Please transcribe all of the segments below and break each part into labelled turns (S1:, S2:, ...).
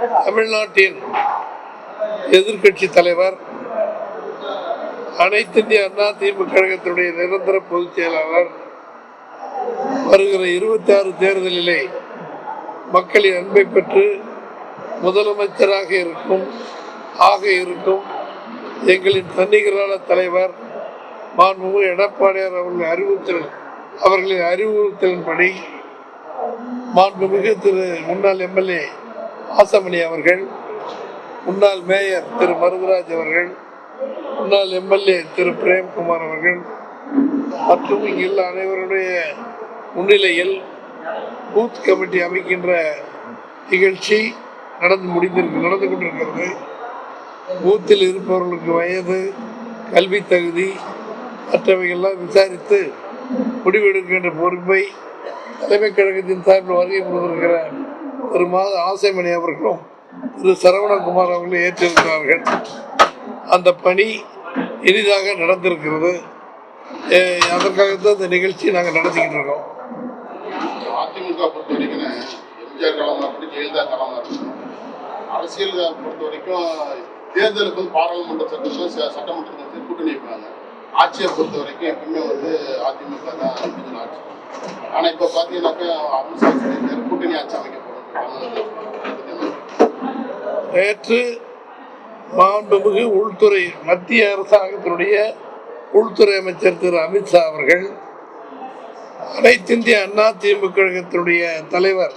S1: தமிழ்நாட்டின் எதிர்க்கட்சி தலைவர் அனைத்து இந்திய அண்ணா திமுக கழகத்தினுடைய நிரந்தர பொதுச் செயலாளர் வருகிற இருபத்தி ஆறு தேர்தலிலே மக்களின் அன்பை பெற்று முதலமைச்சராக இருக்கும் ஆக இருக்கும் எங்களின் தன்னிகரான தலைவர் மாண்புமிகு எடப்பாடியார் அவர்கள் அறிவுறுத்தல் அவர்களின் அறிவுறுத்தலின்படி மாண்புமிகு திரு முன்னாள் எம்எல்ஏ ஆசமணி அவர்கள் முன்னாள் மேயர் திரு மருதராஜ் அவர்கள் முன்னாள் எம்எல்ஏ திரு பிரேம்குமார் அவர்கள் மற்றும் இங்குள்ள அனைவருடைய முன்னிலையில் பூத் கமிட்டி அமைக்கின்ற நிகழ்ச்சி நடந்து முடிந்திருக்கு நடந்து கொண்டிருக்கிறது. பூத்தில் இருப்பவர்களுக்கு வயது கல்வி தகுதி மற்றவைகள்லாம் விசாரித்து முடிவெடுக்கின்ற பொறுப்பை தலைமைக் கழகத்தின் சார்பில் வருகை கொடுத்திருக்கிறார். திரு மாத ஆசைமணி அவர்களும் திரு சரவணகுமார் அவர்களும் ஏற்றிருக்கிறார்கள். அந்த பணி எளிதாக நடந்திருக்கிறது. அதற்காகத்தான் இந்த நிகழ்ச்சி நாங்கள் நடத்திக்கிட்டு இருக்கோம்.
S2: அதிமுக பொறுத்த வரைக்கும் எம்ஜிஆர் காலமாக இருக்கட்டும் ஜெயலலிதா காலமாக இருக்கட்டும் அரசியல் பொறுத்த வரைக்கும் தேர்தலுக்கு வந்து பாராளுமன்ற சட்டத்தில் ச- சட்டமன்றத்தில் வந்து கூட்டணி வைப்பாங்க. ஆட்சியை பொறுத்த வரைக்கும் எப்பவுமே வந்து அதிமுக தான் ஆட்சி. ஆனால் இப்போ பார்த்தீங்கன்னாக்கா அமித்ஷா கூட்டணி ஆட்சி அமைக்கப்படும்
S1: நேற்று மாண்புமிகு உள்துறை மத்திய அரசாங்கத்தினுடைய உள்துறை அமைச்சர் திரு அமித்ஷா அவர்கள் அனைத்திந்திய அண்ணா திமுக கழகத்தினுடைய தலைவர்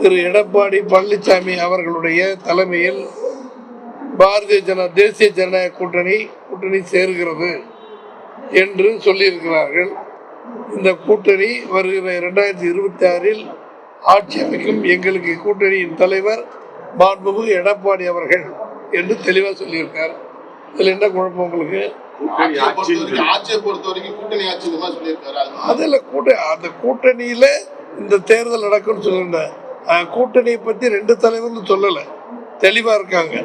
S1: திரு எடப்பாடி பழனிசாமி அவர்களுடைய தலைமையில் பாரதிய ஜன தேசிய ஜனநாயக கூட்டணி கூட்டணி சேர்கிறது என்று சொல்லியிருக்கிறார்கள். இந்த கூட்டணி வருகிற இரண்டாயிரத்தி இருபத்தி ஆறில் ஆட்சி அமைக்கும் எங்களுக்கு கூட்டணியின் தலைவர் மாண்புமிகு எடப்பாடி அவர்கள் என்று தெளிவாக சொல்லியிருக்கார். இதில் என்ன குழப்பம் உங்களுக்கு? அதில் கூட்ட அந்த கூட்டணியில் இந்த தேர்தல் நடக்கும்னு சொல்லியிருந்தேன் கூட்டணியை பற்றி ரெண்டு தலைவர்னு சொல்லலை. தெளிவாக இருக்காங்க.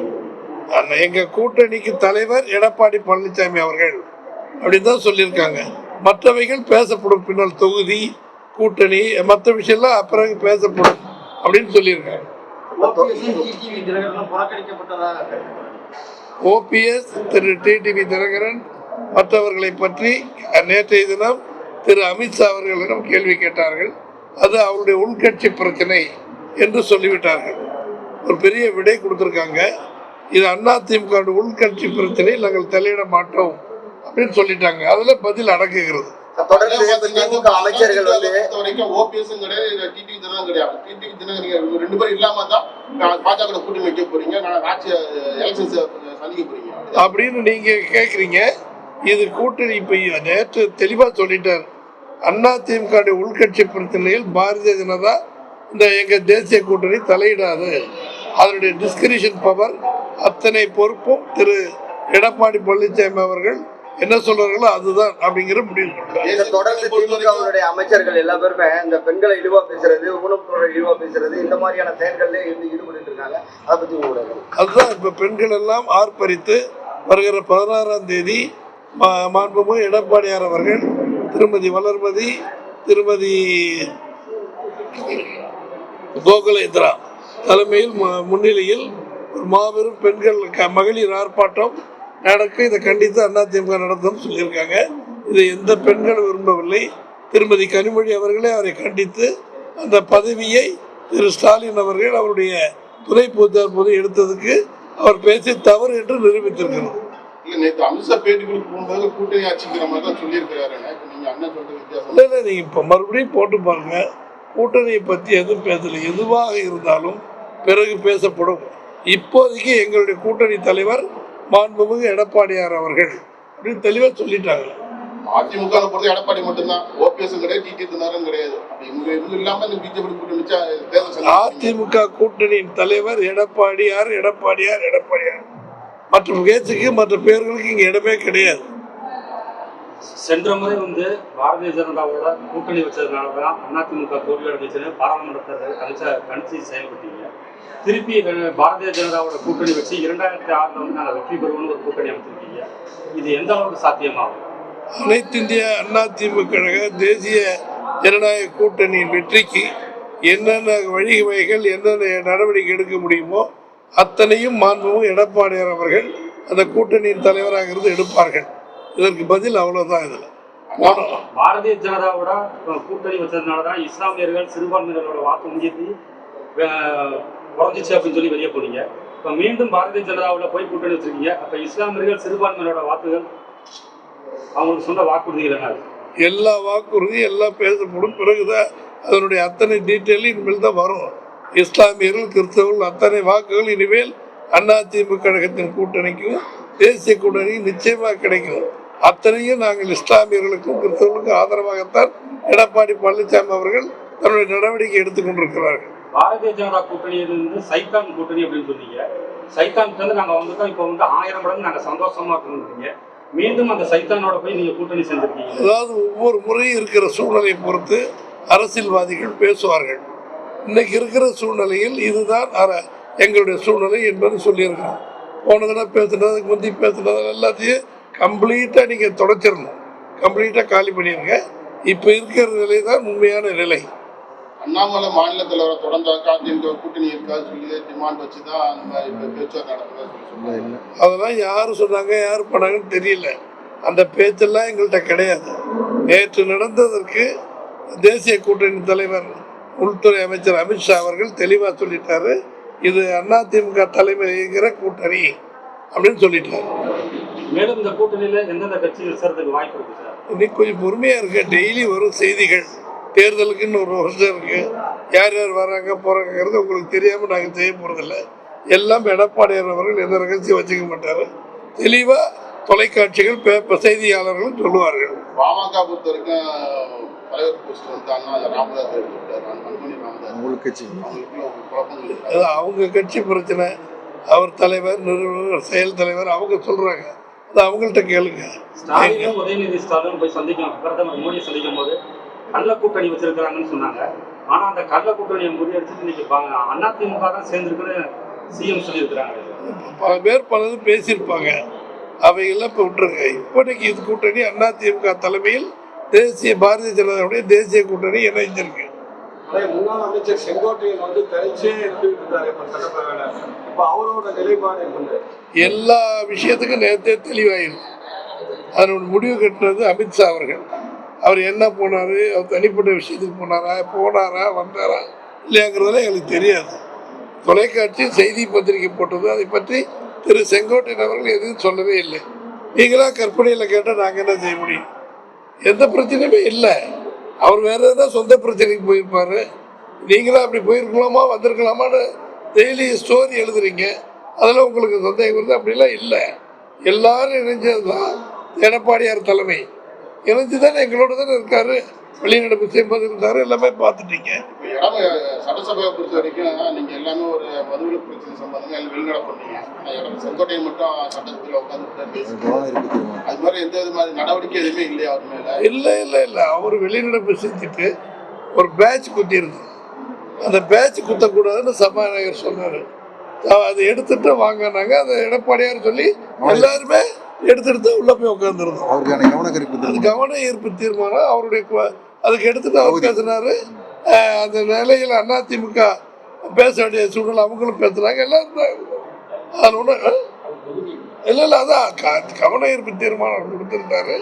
S1: அந்த எங்கள் கூட்டணிக்கு தலைவர் எடப்பாடி பழனிசாமி அவர்கள் அப்படின்னு தான் சொல்லியிருக்காங்க. மற்றவைகள் பேசப்படும் பின்னால் தொகுதி கூட்டணி மற்ற விஷயம்லாம் அப்புறம் பேசப்படும் அப்படின்னு சொல்லியிருக்காங்க. ஓபிஎஸ் திரு டிடிவி தினகரன் மற்றவர்களை பற்றி நேற்றைய தினம் திரு அமித்ஷா அவர்களிடம் கேள்வி கேட்டார்கள். அது அவருடைய உள்கட்சி பிரச்சனை என்று சொல்லிவிட்டார்கள். ஒரு பெரிய விடை கொடுத்துருக்காங்க. இது அண்ணா திமுக உள்கட்சி பிரச்சனை நாங்கள் தலையிட மாட்டோம் அப்படின்னு சொல்லிட்டாங்க. அதில் பதில் அடக்குகிறது.
S3: தொடர்ந்து திமுக அமைச்சர்கள் வந்து
S2: வரைக்கும் கிடையாது டிடி தினகரன் கிடையாது. டிடி ரெண்டு பேரும் இல்லாம தான் பாஜக கூட்டணி வைக்க போறீங்க நான் ஆட்சி எலெக்ஷன்ஸ் சந்திக்க போறீங்க.
S1: அப்படின்னு நீங்க கேக்குறீங்க. இது கூட்டணி இப்ப நேற்று தெளிவா சொல்லிட்டார். அண்ணா திமுக உள்கட்சி பிரச்சனையில் பாரதிய ஜனதா இந்த எங்க தேசிய கூட்டணி தலையிடாது. அதனுடைய டிஸ்கிரிஷன் பவர் அத்தனை பொறுப்பும் திரு எடப்பாடி பழனிசாமி அவர்கள் என்ன சொல்றாங்களோ அதுதான் அப்படிங்கிற முடிவு
S3: தொடர்ந்து திமுகவுடைய அமைச்சர்கள் எல்லா பேருமே இந்த பெண்களை இழிவா பேசுறது ஊனமுற்றோரை இழிவா பேசுறது இந்த மாதிரியான செயல்கள்ல இருந்து ஈடுபட்டு இருக்காங்க அதை பத்தி.
S1: அதுதான் இப்ப பெண்கள் எல்லாம் ஆர்ப்பரித்து வருகிற பதினாறாம் தேதி மா- மாண்புமிகு எடப்பாடியார் அவர்கள் திருமதி வளர்மதி திருமதி கோகுலேந்திரா தலைமையில் முன்னிலையில் ஒரு மாபெரும் பெண்கள் மகளிர் ஆர்ப்பாட்டம் நடக்க இதை கண்டித்து அதிமுக நடத்தும் சொல்லியிருக்காங்க. இதை எந்த பெண்களும் விரும்பவில்லை. திருமதி கனிமொழி அவர்களே அவரை கண்டித்து அந்த பதவியை திரு ஸ்டாலின் அவர்கள் அவருடைய துணை பொதுச்சார் போது எடுத்ததுக்கு அவர் பேசி தவறு என்று நிரூபித்திருக்கிறார்.
S2: நேற்று அமித்ஷா போகும்போது கூட்டணி ஆட்சிங்கிற மாதிரி தான் சொல்லியிருக்கிறாரு.
S1: இல்லை இல்லை நீங்கள் இப்போ மறுபடியும் போட்டு பாருங்க. கூட்டணியை பற்றி எதுவும் பேசலை. எதுவாக இருந்தாலும் பிறகு பேசப்படும். இப்போதைக்கு எங்களுடைய கூட்டணி தலைவர் மாண்புமிகு எடப்பாடியார் அவர்கள் அப்படின்னு தெளிவாக சொல்லிட்டாங்க.
S2: அதிமுக பொறுத்த எடப்பாடி மட்டும்தான். ஓபிஎஸ் கிடையாது டிடி தினகரன் கிடையாது. இவங்க இவங்க இல்லாம இந்த பிஜேபி கூட்டணி
S1: அதிமுக கூட்டணியின் தலைவர் எடப்பாடியார் எடப்பாடியார் எடப்பாடியார். மற்ற பேச்சுக்கு மற்ற பேர்களுக்கு இங்கே இடமே கிடையாது.
S4: சென்ற முறை வந்து பாரதிய ஜனதாவோட கூட்டணி வச்சதுனால தான் அதிமுக தோல்வி அடைஞ்சுன்னு பாராளுமன்றத்தை கணிச்ச கணிச்சு செயல்பட்டீங்க. திருப்பி பாரதிய ஜனதாவோட கூட்டணி வச்சு இரண்டாயிரத்தி ஆறில் வந்து நாங்கள் வெற்றி பெறுவோம்னு ஒரு கூட்டணி அமைச்சிருக்கீங்க. இது எந்த அளவுக்கு சாத்தியமாகும்?
S1: அனைத்து இந்திய அண்ணா திமுக கழக தேசிய ஜனநாயக கூட்டணியின் வெற்றிக்கு என்னென்ன வழிவகைகள் என்னென்ன நடவடிக்கை எடுக்க முடியுமோ அத்தனையும் மாண்பும் எடப்பாடியார் அவர்கள் அந்த கூட்டணியின் தலைவராக இருந்து எடுப்பார்கள். இதற்கு பதில் அவ்வளவுதான் இதுல.
S4: பாரதிய ஜனதாவோட கூட்டணி வச்சதுனால தான் இஸ்லாமியர்கள் சிறுபான்மையினரோட வாக்கு முயற்சி குறைஞ்சிச்சு அப்படின்னு சொல்லி வெளியே போனீங்க. இப்போ மீண்டும் பாரதிய ஜனதாவில் போய் கூட்டணி வச்சிருக்கீங்க. அப்போ இஸ்லாமியர்கள் சிறுபான்மையினரோட வாக்குகள் அவங்களுக்கு சொன்ன வாக்குறுதிகள் என்ன?
S1: எல்லா வாக்குறுதியும் எல்லாம் பேசப்படும். பிறகுதான் அதனுடைய அத்தனை டீட்டெயில் இனிமேல் தான் வரும். இஸ்லாமியர்கள் கிறிஸ்தவர்கள் அத்தனை வாக்குகள் இனிமேல் அதிமுக கழகத்தின் கூட்டணிக்கும் தேசிய கூட்டணி நிச்சயமாக கிடைக்கும். அத்தனையும் நாங்கள் இஸ்லாமியர்களுக்கும் கிறிஸ்தவர்களுக்கும் ஆதரவாகத்தான் எடப்பாடி பழனிசாமி அவர்கள் தன்னுடைய நடவடிக்கை எடுத்துக்கொண்டிருக்கிறார்கள்
S4: பாரதிய ஜனதா கூட்டணியிலிருந்து சைத்தான் கூட்டணி அப்படின்னு சொன்னீங்க. சைத்தானுக்கு வந்து நாங்கள் வந்துட்டோம். இப்போ வந்து ஆயிரம் மடங்கு நாங்கள் சந்தோஷமா இருக்கணுன்றீங்க மீண்டும் அந்த சைத்தானோட போய் நீங்கள் கூட்டணி செஞ்சிருக்கீங்க.
S1: அதாவது ஒவ்வொரு முறையும் இருக்கிற சூழ்நிலையை பொறுத்து அரசியல்வாதிகள் பேசுவார்கள். இன்னைக்கு இருக்கிற சூழ்நிலையில் இதுதான் அர- எங்களுடைய சூழ்நிலை என்பது சொல்லியிருக்கோம் போன தடவை பேசுனது அதுக்கு முந்தி பேசுனது எல்லாத்தையும் கம்ப்ளீட்டாக நீங்கள் தொடச்சிடணும் கம்ப்ளீட்டாக காலி பண்ணிடுங்க இப்போ இருக்கிற நிலை தான் உண்மையான நிலை.
S2: அண்ணாமலை மாநில தலைவரை தொடர்ந்தாக்க அதிமுக கூட்டணி இருக்காது சொல்லி டிமாண்ட் வச்சு தான் அந்த மாதிரி இப்ப பேச்சுவார்த்தை நடக்குதா
S1: அதெல்லாம் யார் சொன்னாங்க யார் பண்ணாங்கன்னு தெரியல. அந்த பேச்செல்லாம் எங்கள்கிட்ட கிடையாது. நேற்று நடந்ததற்கு தேசிய கூட்டணி தலைவர் உள்துறை அமைச்சர் அமித்ஷா அவர்கள் தெளிவாக சொல்லிட்டாரு. இது அதிமுக தலைமைங்கிற கூட்டணி அப்படின்னு சொல்லிட்டாரு.
S4: மேலும் இந்த கூட்டணியில் எந்தெந்த கட்சிகள் சேர்றதுக்கு வாய்ப்பு இருக்கு சார்?
S1: இன்னைக்கு கொஞ்சம் பொறுமையாக இருக்க டெய்லி வரும் செய்திகள். தேர்தலுக்குன்னு ஒரு வருஷம் இருக்கு. யார் யார் வராங்க போறாங்கிறது உங்களுக்கு தெரியாம நாங்கள் செய்ய போறதில்ல. எல்லாம் எடப்பாடியார் அவர்கள் எந்த ரகசியம் வச்சுக்க மாட்டாரு. தெளிவா தொலைக்காட்சிகள் பே- செய்தியாளர்களும் சொல்லுவார்கள்.
S2: பாமக பொறுத்த வரைக்கும்
S1: அவங்க கட்சி பிரச்சனை. அவர் தலைவர் நிறுவனர் செயல் தலைவர் அவங்க சொல்றாங்க. அது அவங்கள்ட்ட கேளுங்க.
S4: உதயநிதி ஸ்டாலினும் போய் சந்திக்கும் பிரதமர் மோடியை சந்திக்கும் போது கள்ள கூட்டணி வச்சிருக்கிறாங்கன்னு சொன்னாங்க. ஆனா அந்த கள்ள கூட்டணியை முறியடிச்சுட்டு இன்னைக்கு அதிமுக தான் சேர்ந்துருக்குன்னு சிஎம் சொல்லியிருக்கிறாங்க.
S1: பல பேர் பலதும் பேசியிருப்பாங்க. அவையெல்லாம் இப்போ விட்டுருங்க. இப்போதைக்கு இது கூட்டணி அதிமுக தலைமையில் தேசிய பாரதிய ஜனதாவுடைய தேசிய கூட்டணி இணைஞ்சிருக்கு.
S5: முன்னாள் அமைச்சர் செங்கோட்டையன் வந்து தனிச்சே இருந்துகிட்டு இருந்தாரு இப்ப சட்டப்பேரவையில அவரோட நிலைப்பாடு என்ன
S1: எல்லா விஷயத்துக்கும் நேரத்தே தெளிவாயிருக்கு. அதனோட முடிவு கட்டினது அமித்ஷா அவர்கள். அவர் என்ன போனார்? அவர் தனிப்பட்ட விஷயத்துக்கு போனாரா? போனாரா? வந்தாரா? இல்லையாங்கிறதுல எங்களுக்கு தெரியாது. தொலைக்காட்சி செய்தி பத்திரிகை போட்டது. அதை பற்றி திரு செங்கோட்டையன் அவர்கள் எதுவும் சொல்லவே இல்லை. நீங்களா கற்பனையில் கேட்டால் நாங்கள் என்ன செய்ய முடியும்? எந்த பிரச்சனையுமே இல்லை. அவர் வேற ஏதாவது சொந்த பிரச்சனைக்கு போயிருப்பாரு. நீங்களும் அப்படி போயிருக்கலாமா வந்திருக்கலாமான்னு டெய்லி ஸ்டோரி எழுதுறீங்க. அதில் உங்களுக்கு சந்தேகம் வருது? அப்படிலாம் இல்லை. எல்லாரும் இணைஞ்சது தான் எடப்பாடியார் தலைமை. இணைஞ்சு தானே எங்களோட தானே இருக்காரு? வெளிநடப்பு இருந்தாரு எல்லாமே பார்த்துட்டீங்க.
S2: சட்டசபையை பொறுத்த வரைக்கும் நீங்க எல்லாமே ஒரு மதுவிலக்கு பிரச்சனை சம்பந்தமா வெளிநடப்பு பண்ணீங்க. செங்கோட்டையன் மட்டும் சட்டசபையில் உட்காந்து அது மாதிரி எந்த விதமான நடவடிக்கை எதுவுமே இல்லையா அவர் மேல?
S1: இல்லை இல்லை இல்லை. அவர் வெளிநடப்பு செஞ்சுட்டு ஒரு பேட்ச் குத்திருந்தது அந்த பேட்ச் குத்தக்கூடாதுன்னு சபாநாயகர் சொன்னார். அதை எடுத்துட்டு வாங்கினாங்க அதை எடப்பாடியார் சொல்லி எல்லாருமே எடுத்துட்டு தான் உள்ள போய் உட்காந்துருந்தோம்
S6: அவருக்கான கவனக்கரிப்பு
S1: அது கவன ஈர்ப்பு தீர்மானம். அவருடைய அதுக்கு எடுத்துட்டு அவர் பேசினாரு. அந்த நிலையில் அதிமுக பேச வேண்டிய சூழ்நிலை அவங்களும் பேசுனாங்க. எல்லாரும் அது ஒன்று இல்லை இல்லை அதான். க- கவன ஈர்ப்பு தீர்மானம் கொடுத்துருந்தாரு.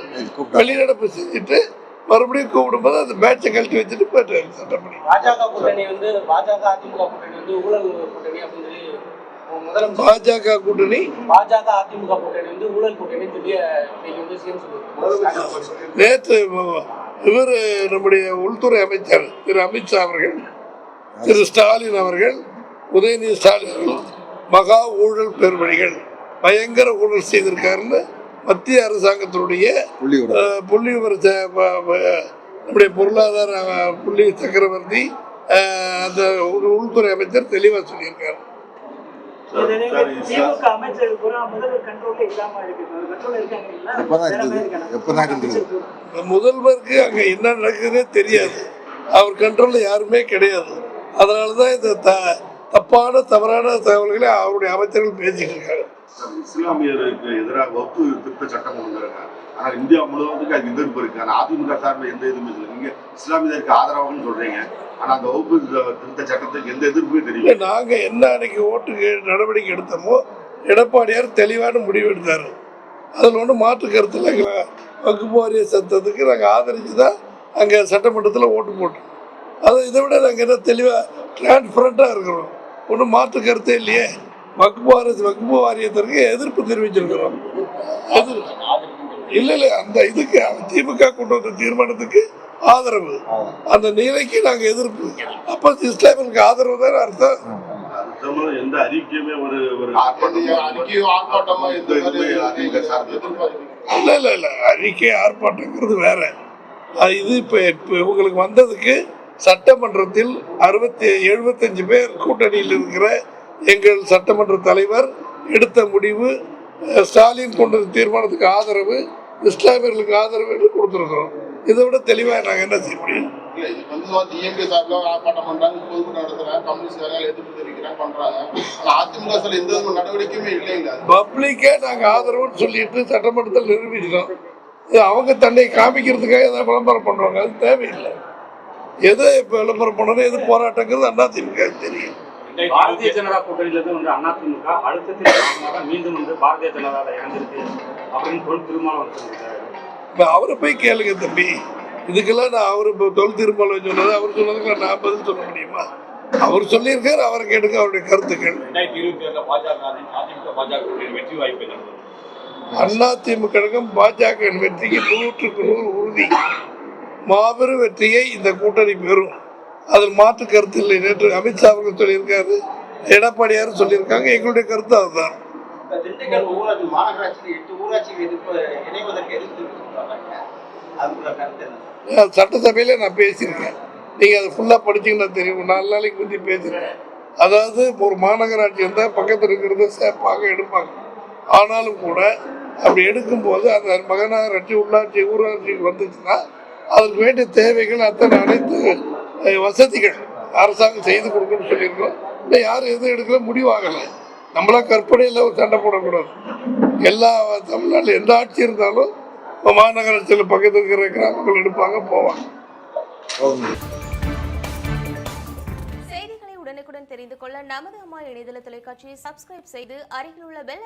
S1: வெளிநடப்பு செஞ்சுட்டு மறுபடியும் கூப்பிடும்போது அந்த பேட்சை கழட்டி வச்சுட்டு போயிட்டாரு சட்டப்படி.
S7: பாஜக கூட்டணி வந்து பாஜக அதிமுக கூட்டணி வந்து ஊழல் கூட்டணி அப்படின்னு சொல்லி
S1: பாஜக கூட்டணி.
S7: பாஜக அதிமுக கூட்டணி வந்து ஊழல் கூட்டணி சொல்லி
S1: நேற்று இவர் நம்முடைய உள்துறை அமைச்சர் திரு அமித்ஷா அவர்கள் திரு ஸ்டாலின் அவர்கள் உதயநிதி ஸ்டாலின் அவர்கள் மகா ஊழல் பெருமணிகள் பயங்கர ஊழல் செய்திருக்காருன்னு மத்திய அரசாங்கத்தினுடைய
S6: புள்ளி
S1: விவர நம்முடைய பொருளாதார புள்ளி சக்கரவர்த்தி அஹ், அந்த உள்- உள்துறை அமைச்சர் தெளிவாக சொல்லியிருக்காரு. முதல்வருக்கு அங்கே என்ன நடக்குதுன்னே தெரியாது. அவர் கண்ட்ரோலில் யாருமே கிடையாது. அதனால தான் இந்த த தப்பான தவறான தகவல்களை அவருடைய அமைச்சர்கள் பேசிட்டு இருக்காங்க.
S8: இஸ்லாமியருக்கு எதிராக வகுப்பு திருத்த சட்டம் கொண்டுங்கிறாங்க ஆனால் இந்தியா முழுவதுக்கு அது எதிர்ப்பு இருக்கு. ஆனால் அதிமுக சார்பில் எந்த இதுவுமே இல்லை. நீங்க இஸ்லாமியருக்கு ஆதரவாகன்னு சொல்றீங்க. ஆனா அந்த வகுப்பு திருத்த சட்டத்துக்கு எந்த எதிர்ப்புமே தெரியல.
S1: நாங்கள் என்ன அன்னைக்கு ஓட்டுக்கு நடவடிக்கை எடுத்தோமோ எடப்பாடியார் தெளிவான முடிவு எடுத்தார். அதில் ஒன்றும் மாற்று கருத்தில் எங்களை வகுப்பு வாரிய சட்டத்துக்கு நாங்கள் ஆதரித்து தான் அங்கே சட்டமன்றத்தில் ஓட்டு போட்டோம். அது இதை விட நாங்கள் என்ன தெளிவாக டிரான்ஸ்பரண்ட்டாக இருக்கிறோம். ஒன்றும் மாற்று கருத்தே இல்லையே. வகுப்பு வாரிய வகுப்பு வாரியத்திற்கு எதிர்ப்பு தெரிவிச்சிருக்கிறோம். இல்லை இல்லை அந்த இதுக்கு திமுக கொண்டு வந்த தீர்மானத்துக்கு ஆதரவு. அந்த நிலைக்கு நாங்கள் எதிர்ப்பு. அப்போ இஸ்லாமியர்களுக்கு ஆதரவு தானே அர்த்தம்?
S8: எந்த அறிக்கையுமே ஒரு ஒரு
S1: இல்லை இல்லை இல்லை. அறிக்கை ஆர்ப்பாட்டங்கிறது வேற. அது இது இப்போ இப்போ இவங்களுக்கு வந்ததுக்கு சட்டமன்றத்தில் அறுபத்தி எழுபத்தஞ்சு பேர் கூட்டணியில் இருக்கிற எங்கள் சட்டமன்ற தலைவர் எடுத்த முடிவு ஸ்டாலின் கொண்ட தீர்மானத்துக்கு ஆதரவு இஸ்லாமியர்களுக்கு ஆதரவு என்று கொடுத்துருக்குறோம். இதை விட தெளிவாக நாங்கள் என்ன செய்ய முடியும்? பப்ளிக்கே நாங்கள் ஆதரவுன்னு சொல்லிட்டு சட்டமன்றத்தில் இது அவங்க தன்னை காமிக்கிறதுக்காக எதாவது விளம்பரம் பண்ணுவாங்க. அது தேவையில்லை. எதை இப்போ விளம்பரம் பண்ணணும் எது போராட்டங்கிறது அண்ணா திமுக தெரியும்.
S4: பாரதிய ஜனதா கூட்டணியிலிருந்து வந்து அதிமுக அழுத்தத்தின் காரணமாக மீண்டும் வந்து பாரதிய ஜனதாவில் இணைந்திருக்கு அப்படின்னு தொல் திருமாவளவன்
S1: இப்போ அவரை போய் கேளுங்க தம்பி. இதுக்கெல்லாம் நான் அவர் இப்போ தொல் திருமலம் சொன்னது அவர் சொன்னதுக்கு நான் பதில் சொல்ல முடியுமா? அவர் சொல்லியிருக்காரு அவரை கேட்டுங்க அவருடைய கருத்துக்கள்.
S5: அதிமுக பாஜக கூட்டணி வெற்றி வாய்ப்பு என்ன
S1: அண்ணா திமுக பாஜக வெற்றிக்கு நூற்றுக்கு நூறு உறுதி. மாபெரும் வெற்றியை இந்த கூட்டணி பெறும். அதில் மாற்று கருத்து இல்லை நேற்று அமித்ஷா அவர்கள் சொல்லியிருக்காரு. எடப்பாடியாரும் சொல்லியிருக்காங்க. எங்களுடைய கருத்து அதுதான்.
S7: ஊராட்சி
S1: சட்டசபையில நான் பேசியிருக்கேன். நீங்கள் அதை ஃபுல்லாக படிச்சீங்கன்னா தெரியும். நாலு நாளைக்கு முந்தி பேசுகிறேன் அதாவது ஒரு மாநகராட்சி இருந்தால் பக்கத்தில் இருக்கிறத சேர்ப்பாங்க எடுப்பாங்க. ஆனாலும் கூட அப்படி எடுக்கும்போது அந்த மகநகராட்சி உள்ளாட்சி ஊராட்சிக்கு வந்துச்சுன்னா அதற்கு வேண்டிய தேவைகள் அத்தனை அனைத்து வசதிகள் அரசாங்கம் செய்து கொடுக்கணும்னு சொல்லியிருக்கோம் இல்லை யாரும் எதுவும் எடுக்கல முடிவாகலை. நம்மளா கற்பனையில் ஒரு சண்டை போடக்கூடாது. எல்லா தமிழ்நாட்டில் எந்த ஆட்சி இருந்தாலும் இப்போ மாநகராட்சியில் பக்கத்தில் இருக்கிற கிராமங்கள் எடுப்பாங்க போவாங்க.
S9: செய்திகளை உடனுக்குடன் தெரிந்து கொள்ள நமது அம்மா இணையதள தொலைக்காட்சியை சப்ஸ்கிரைப் செய்து அருகில் உள்ள பெல்